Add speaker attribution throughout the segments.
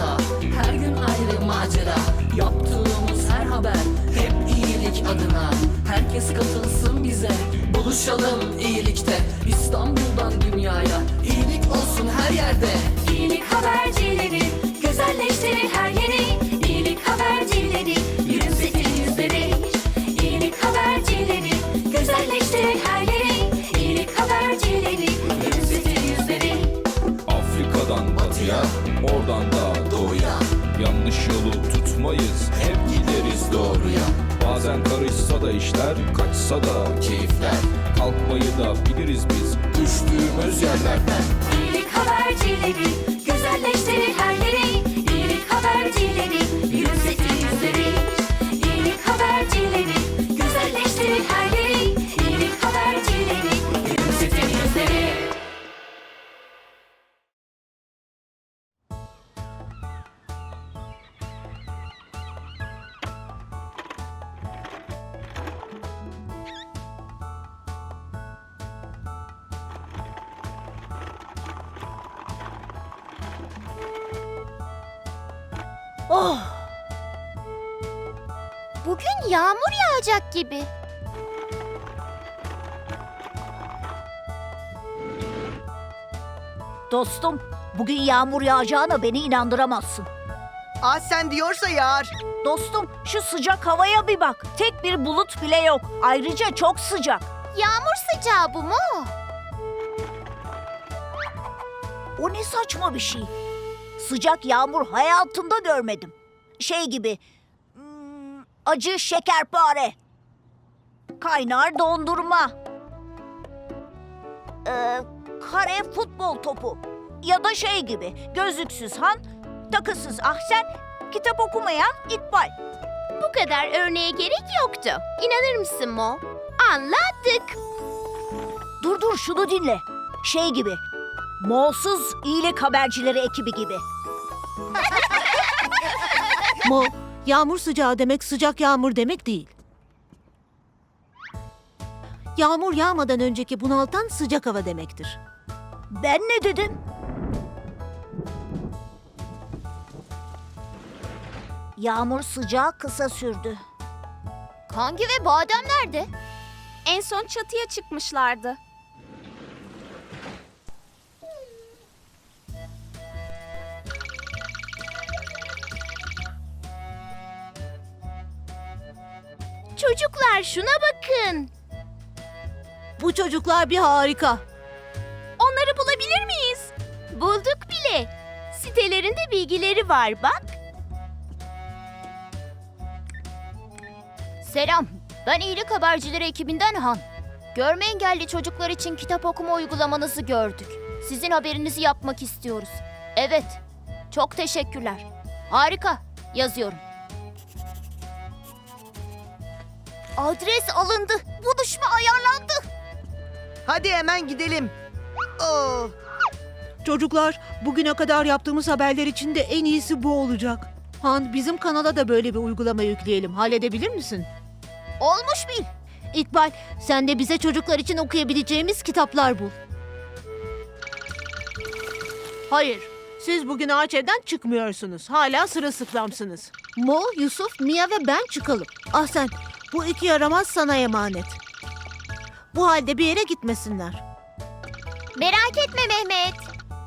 Speaker 1: hata Her gün ayrı macera. Yaptığımız her haber Hep iyilik adına. Herkes katılsın bize Buluşalım iyilikte. İstanbul'dan dünyaya İyilik olsun her yerde.
Speaker 2: İyilik habercileri güzelleştirir her yeri.
Speaker 3: Kaçsa da keyifler. Kalkmayı da biliriz biz, düştüğümüz yerlerden.
Speaker 2: İyilik habercileri güzelleştirir her yeri.
Speaker 4: Oh! Bugün yağmur yağacak gibi.
Speaker 5: Dostum, bugün yağmur yağacağına beni inandıramazsın.
Speaker 6: Aa sen diyorsa yağar.
Speaker 5: Dostum, şu sıcak havaya bir bak. Tek bir bulut bile yok. Ayrıca çok sıcak.
Speaker 4: Yağmur sıcağı bu mu?
Speaker 5: O ne saçma bir şey. Sıcak yağmur hayatımda görmedim. Şey gibi, hmm, acı şekerpare. Kaynar dondurma. Ee, kare futbol topu. Ya da şey gibi, gözlüksüz han, takısız ahsen, kitap okumayan İkbal.
Speaker 4: Bu kadar örneğe gerek yoktu. İnanır mısın Mo? Anladık.
Speaker 5: Dur dur şunu dinle. Şey gibi. Moğsuz iyilik habercileri ekibi gibi.
Speaker 7: Mo, yağmur sıcağı demek sıcak yağmur demek değil. Yağmur yağmadan önceki bunaltan sıcak hava demektir.
Speaker 5: Ben ne dedim? Yağmur sıcağı kısa sürdü.
Speaker 4: Kangi ve badem nerede?
Speaker 8: En son çatıya çıkmışlardı.
Speaker 4: Çocuklar şuna bakın.
Speaker 7: Bu çocuklar bir harika.
Speaker 8: Onları bulabilir miyiz?
Speaker 4: Bulduk bile. Sitelerinde bilgileri var bak. Selam. Ben iyilik habercileri ekibinden Han. Görme engelli çocuklar için kitap okuma uygulamanızı gördük. Sizin haberinizi yapmak istiyoruz. Evet. Çok teşekkürler. Harika. Yazıyorum. Adres alındı. Buluşma ayarlandı.
Speaker 6: Hadi hemen gidelim. Oo,
Speaker 7: Çocuklar, bugüne kadar yaptığımız haberler için de en iyisi bu olacak. Han, bizim kanala da böyle bir uygulama yükleyelim. Halledebilir misin?
Speaker 4: Olmuş bil.
Speaker 7: İkbal, sen de bize çocuklar için okuyabileceğimiz kitaplar bul. Hayır, siz bugün ağaç evden çıkmıyorsunuz. Hala sırılsıklamsınız. Mo, Yusuf, Mia ve ben çıkalım. Ah sen, bu iki yaramaz sana emanet. Bu halde bir yere gitmesinler.
Speaker 4: Merak etme Mehmet.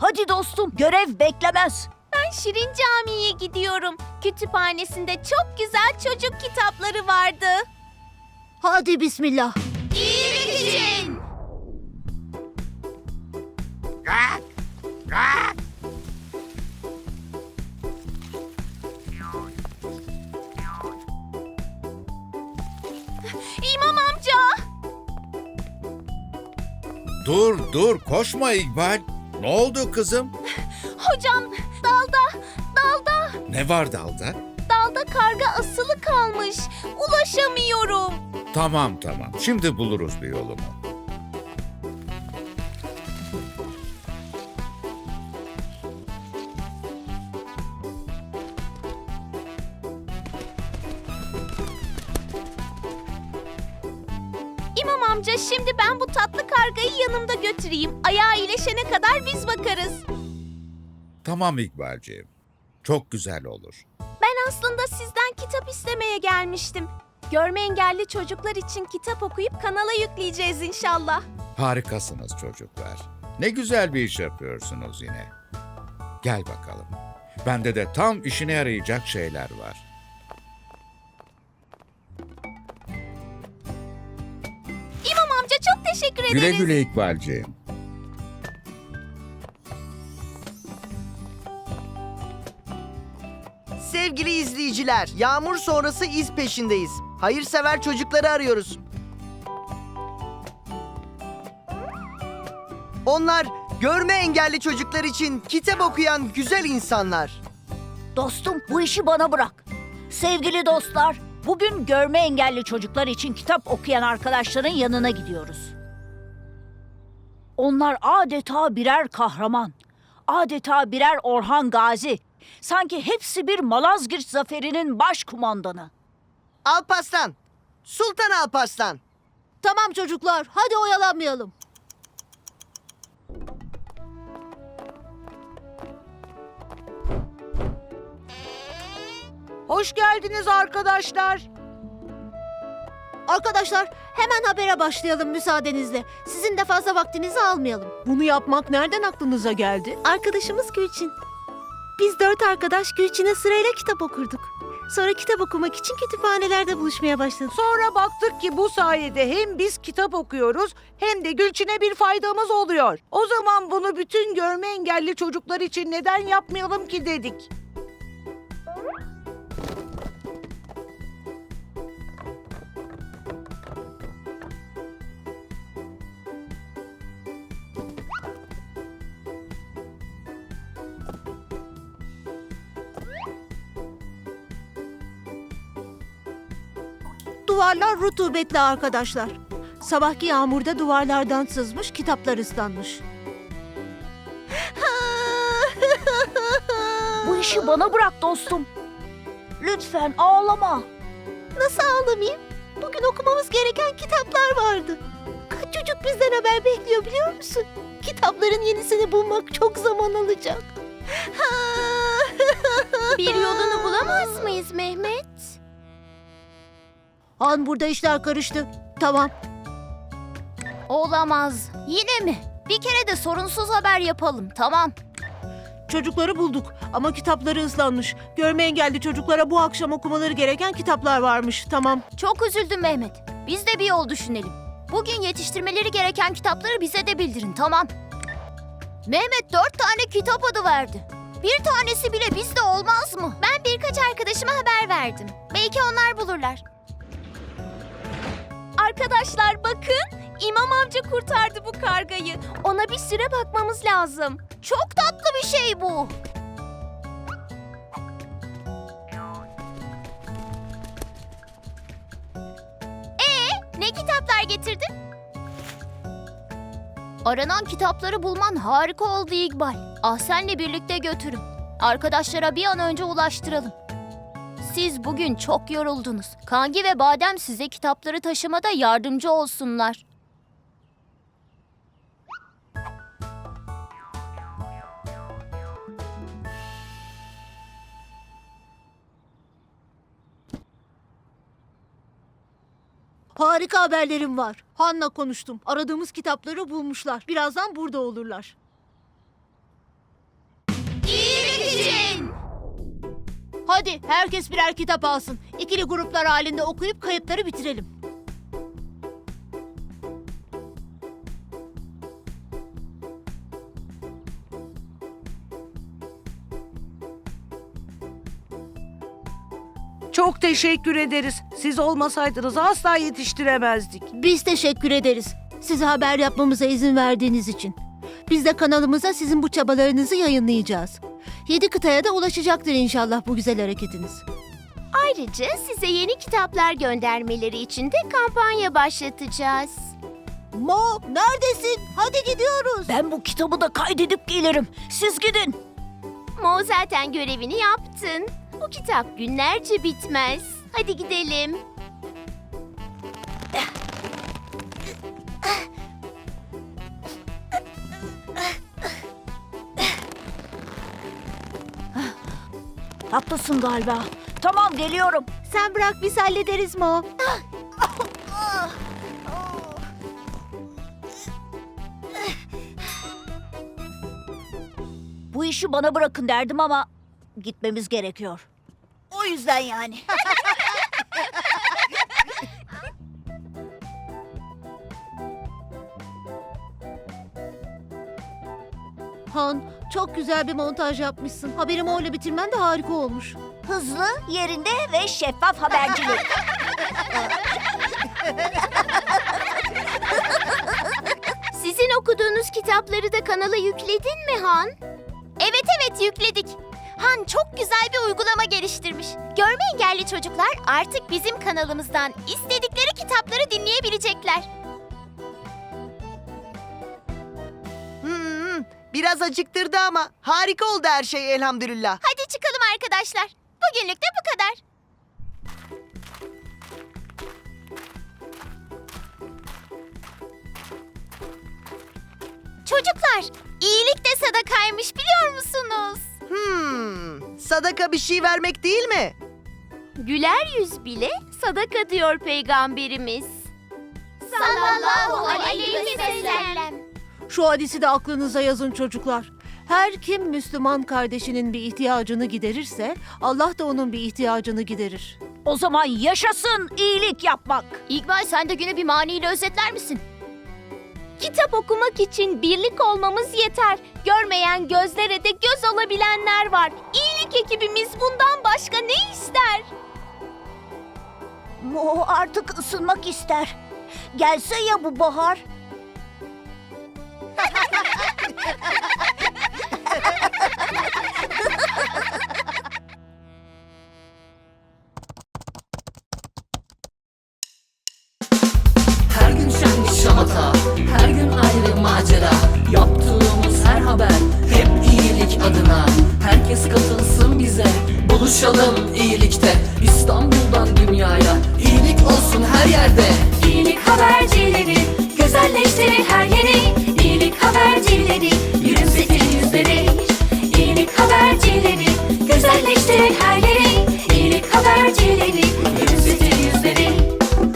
Speaker 5: Hadi dostum, görev beklemez.
Speaker 8: Ben Şirin Camii'ye gidiyorum. Kütüphanesinde çok güzel çocuk kitapları vardı.
Speaker 7: Hadi bismillah.
Speaker 4: İyilik
Speaker 9: Dur dur koşma İkbal. Ne oldu kızım?
Speaker 8: Hocam dalda, dalda,
Speaker 9: Ne var dalda?
Speaker 8: dalda karga asılı kalmış. Ulaşamıyorum.
Speaker 9: Tamam tamam şimdi buluruz bir yolunu.
Speaker 8: Tatlı kargayı yanımda götüreyim. Ayağı iyileşene kadar biz bakarız.
Speaker 9: Tamam İkbalciğim. Çok güzel olur.
Speaker 8: Ben aslında sizden kitap istemeye gelmiştim. Görme engelli çocuklar için kitap okuyup kanala yükleyeceğiz inşallah.
Speaker 9: Harikasınız çocuklar. Ne güzel bir iş yapıyorsunuz yine. Gel bakalım. Bende de tam işine yarayacak şeyler var.
Speaker 8: Ederiz.
Speaker 9: Güle güle İkbalciğim.
Speaker 6: Sevgili izleyiciler, yağmur sonrası iz peşindeyiz. Hayırsever çocukları arıyoruz. Onlar görme engelli çocuklar için kitap okuyan güzel insanlar.
Speaker 5: Dostum bu işi bana bırak. Sevgili dostlar, bugün görme engelli çocuklar için kitap okuyan arkadaşların yanına gidiyoruz. Onlar adeta birer kahraman. Adeta birer Orhan Gazi. Sanki hepsi bir Malazgirt zaferinin başkumandanı.
Speaker 6: Alparslan, Sultan Alparslan.
Speaker 7: Tamam çocuklar, hadi oyalanmayalım.
Speaker 5: Hoş geldiniz arkadaşlar.
Speaker 7: Arkadaşlar hemen habere başlayalım müsaadenizle. Sizin de fazla vaktinizi almayalım. Bunu yapmak nereden aklınıza geldi? Arkadaşımız Gülçin. Biz dört arkadaş Gülçin'e sırayla kitap okurduk. Sonra kitap okumak için kütüphanelerde buluşmaya başladık.
Speaker 10: Sonra baktık ki bu sayede hem biz kitap okuyoruz hem de Gülçin'e bir faydamız oluyor. O zaman bunu bütün görme engelli çocuklar için neden yapmayalım ki dedik.
Speaker 7: Duvarlar rutubetli arkadaşlar. Sabahki yağmurda duvarlardan sızmış, kitaplar ıslanmış.
Speaker 5: Bu işi bana bırak dostum. Lütfen ağlama.
Speaker 7: Nasıl ağlamayayım? Bugün okumamız gereken kitaplar vardı. Kaç çocuk bizden haber bekliyor biliyor musun? Kitapların yenisini bulmak çok zaman alacak.
Speaker 4: Bir yolunu bulamaz mıyız Mehmet?
Speaker 7: Han burada işler karıştı. Tamam.
Speaker 4: Olamaz. Yine mi? Bir kere de sorunsuz haber yapalım. Tamam.
Speaker 7: Çocukları bulduk ama kitapları ıslanmış. Görme engelli çocuklara bu akşam okumaları gereken kitaplar varmış. Tamam.
Speaker 4: Çok üzüldüm Mehmet. Biz de bir yol düşünelim. Bugün yetiştirmeleri gereken kitapları bize de bildirin. Tamam. Mehmet dört tane kitap adı verdi. Bir tanesi bile bizde olmaz mı? Ben birkaç arkadaşıma haber verdim. Belki onlar bulurlar.
Speaker 8: Arkadaşlar bakın İmam amca kurtardı bu kargayı. Ona bir süre bakmamız lazım.
Speaker 4: Çok tatlı bir şey bu. Ee, ne kitaplar getirdin? Aranan kitapları bulman harika oldu İkbal. Ahsen'le birlikte götürün. Arkadaşlara bir an önce ulaştıralım. Siz bugün çok yoruldunuz. Kangi ve Badem size kitapları taşımada yardımcı olsunlar.
Speaker 7: Harika haberlerim var. Han'la konuştum. Aradığımız kitapları bulmuşlar. Birazdan burada olurlar. Hadi herkes birer kitap alsın. İkili gruplar halinde okuyup kayıtları bitirelim.
Speaker 10: Çok teşekkür ederiz. Siz olmasaydınız asla yetiştiremezdik.
Speaker 7: Biz teşekkür ederiz. Size haber yapmamıza izin verdiğiniz için. Biz de kanalımıza sizin bu çabalarınızı yayınlayacağız. Yedi kıtaya da ulaşacaktır inşallah bu güzel hareketiniz.
Speaker 8: Ayrıca size yeni kitaplar göndermeleri için de kampanya başlatacağız.
Speaker 7: Mo neredesin? Hadi gidiyoruz.
Speaker 5: Ben bu kitabı da kaydedip gelirim. Siz gidin.
Speaker 8: Mo zaten görevini yaptın. Bu kitap günlerce bitmez. Hadi gidelim.
Speaker 5: Haklısın galiba. Tamam geliyorum.
Speaker 7: Sen bırak biz hallederiz Mo.
Speaker 5: Bu işi bana bırakın derdim ama gitmemiz gerekiyor. O yüzden yani.
Speaker 7: Han çok güzel bir montaj yapmışsın. Haberimi öyle bitirmen de harika olmuş.
Speaker 5: Hızlı, yerinde ve şeffaf habercilik.
Speaker 4: Sizin okuduğunuz kitapları da kanala yükledin mi Han? Evet evet yükledik. Han çok güzel bir uygulama geliştirmiş. Görme engelli çocuklar artık bizim kanalımızdan istedikleri kitapları dinleyebilecekler.
Speaker 6: Biraz acıktırdı ama harika oldu her şey elhamdülillah.
Speaker 4: Hadi çıkalım arkadaşlar. Bugünlük de bu kadar. Çocuklar, iyilik de sadakaymış biliyor musunuz?
Speaker 6: Hmm, sadaka bir şey vermek değil mi?
Speaker 4: Güler yüz bile sadaka diyor peygamberimiz. Sallallahu aleyhi ve sellem.
Speaker 7: Şu hadisi de aklınıza yazın çocuklar. Her kim Müslüman kardeşinin bir ihtiyacını giderirse Allah da onun bir ihtiyacını giderir.
Speaker 5: O zaman yaşasın iyilik yapmak.
Speaker 4: İkbal sen de günü bir maniyle özetler misin?
Speaker 8: Kitap okumak için birlik olmamız yeter. Görmeyen gözlere de göz olabilenler var. İyilik ekibimiz bundan başka ne ister?
Speaker 5: Mo artık ısınmak ister. Gelse ya bu bahar.
Speaker 1: Her gün şen şamata Her gün ayrı macera. Yaptığımız her haber Hep iyilik adına. Herkes katılsın bize Buluşalım iyilikte. İstanbul'dan dünyaya İyilik olsun her yerde.
Speaker 2: İyilik habercileri güzelleştirir her İyilik habercileri yükseltir yüzleri. İyilik habercileri güzelleştirir her yeri. İyilik habercileri yükseltir yüzleri.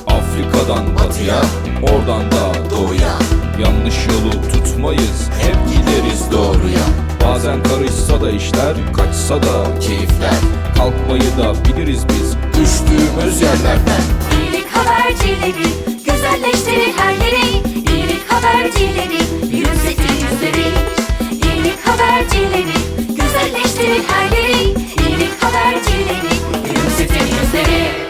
Speaker 3: Afrika'dan batıya, oradan da doğuya Yanlış yolu tutmayız, hep gideriz doğruya Bazen karışsa da işler, kaçsa da keyifler Kalkmayı da biliriz biz, düştüğümüz yerlerden
Speaker 2: İyilik habercileri güzelleştirir her yeri. İyilik habercileri işleri İyilik habercileri Güzelleştirir her yeri İyilik habercileri Gülümsetir yüzleri